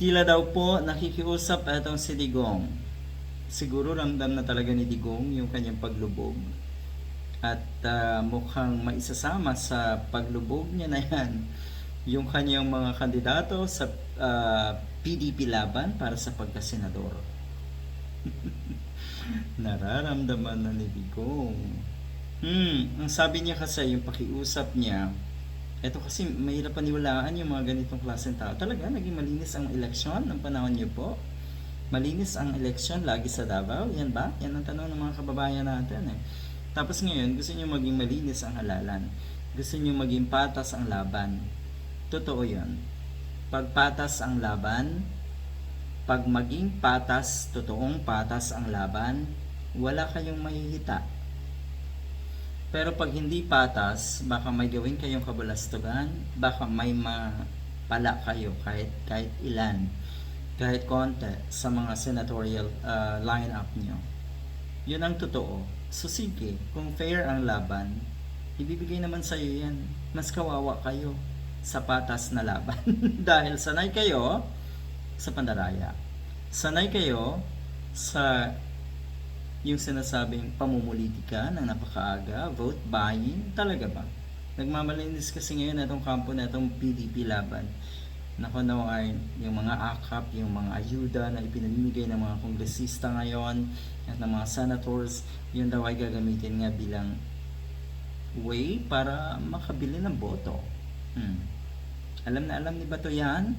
Tila daw po nakikiusap etong si Digong. Siguro ramdam na talaga ni Digong yung kanyang paglubog. At ah, mukhang maisasama sa paglubog niya na yan yung kanyang mga kandidato sa ah, PDP laban para sa pagkasenador. Nararamdaman na ni Digong. Hmm, ang sabi niya kasi yung pakiusap niya, eto kasi mahirap paniwalaan yung mga ganitong klaseng tao. Talaga, naging malinis ang eleksyon ng panahon niyo po. Malinis ang eleksyon lagi sa Davao. Yan ba? Yan ang tanong ng mga kababayan natin eh. Tapos ngayon, gusto niyo maging malinis ang halalan. Gusto niyo maging patas ang laban. Totoo yun. Pag patas ang laban, pag maging patas, totoong patas ang laban, wala kayong mahihita. Pero pag hindi patas, baka may gawin kayong kabalastugan, baka may mapala kayo kahit kahit ilan, kahit konti sa mga senatorial uh, lineup nyo. Yun ang totoo. So sige, kung fair ang laban, ibibigay naman sa iyo yan. Mas kawawa kayo sa patas na laban. Dahil sanay kayo sa pandaraya. Sanay kayo sa yung sinasabing pamumulitika ng napakaaga, vote buying, talaga ba? Nagmamalinis kasi ngayon itong kampo na itong PDP laban. Nako no ay yung mga akap, yung mga ayuda na ipinamimigay ng mga kongresista ngayon at ng mga senators, yun daw ay gagamitin nga bilang way para makabili ng boto. Hmm. Alam na alam ni Bato yan,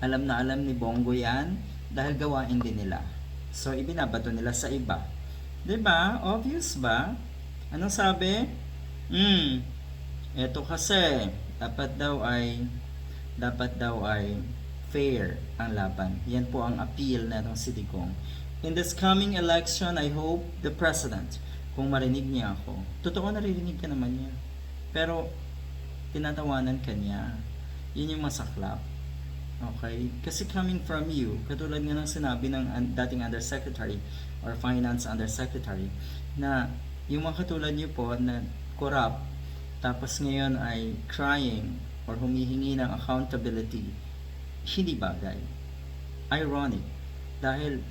alam na alam ni Bongo yan, dahil gawain din nila. So, ibinabato nila sa iba. 'Di ba? Obvious ba? Anong sabi? Hmm. Ito kasi dapat daw ay dapat daw ay fair ang laban. Yan po ang appeal na itong si Digong. In this coming election, I hope the president, kung marinig niya ako, totoo naririnig ka naman niya. Pero, tinatawanan ka niya. Yun yung masaklap. Okay? Kasi coming from you, katulad nga ng sinabi ng dating undersecretary or finance undersecretary, na yung mga katulad niyo po na corrupt, tapos ngayon ay crying or humihingi ng accountability, hindi bagay. Ironic. Dahil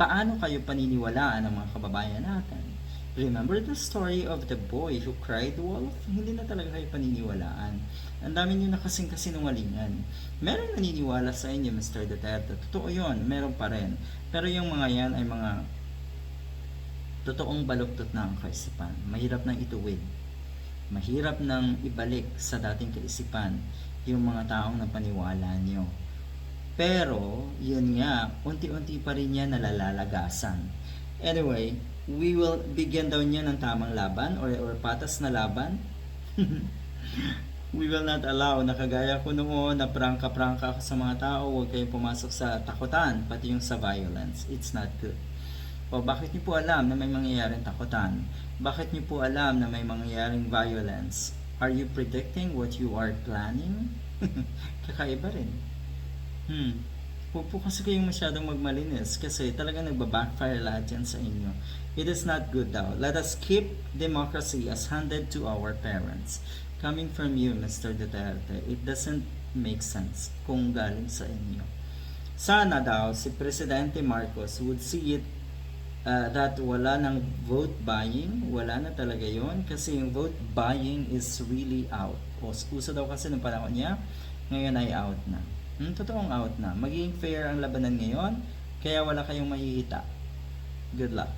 paano kayo paniniwalaan ng mga kababayan natin? Remember the story of the boy who cried wolf? Hindi na talaga kayo paniniwalaan. Ang dami niyo na kasing kasinungalingan. Meron naniniwala sa inyo, Mr. Duterte. Totoo yon, meron pa rin. Pero yung mga yan ay mga totoong baluktot na ang kaisipan. Mahirap nang ituwid. Mahirap nang ibalik sa dating kaisipan yung mga taong napaniwala nyo. Pero, yun nga, unti-unti pa rin yan nalalagasan. Anyway, we will begin daw niya ng tamang laban or, or patas na laban. we will not allow na kagaya ko noon na prangka-prangka ako sa mga tao, huwag kayong pumasok sa takutan, pati yung sa violence. It's not good. O bakit niyo po alam na may mangyayaring takutan? Bakit niyo po alam na may mangyayaring violence? Are you predicting what you are planning? Kakaiba rin. Hmm. Huwag po kasi kayong masyadong magmalinis kasi talaga nagbabackfire lahat yan sa inyo. It is not good daw. Let us keep democracy as handed to our parents. Coming from you, Mr. Duterte, it doesn't make sense kung galing sa inyo. Sana daw si Presidente Marcos would see it uh, that wala ng vote buying, wala na talaga yon kasi yung vote buying is really out. O, uso daw kasi ng panahon niya, ngayon ay out na. Hmm, totoong out na. Magiging fair ang labanan ngayon, kaya wala kayong mahihita. Good luck.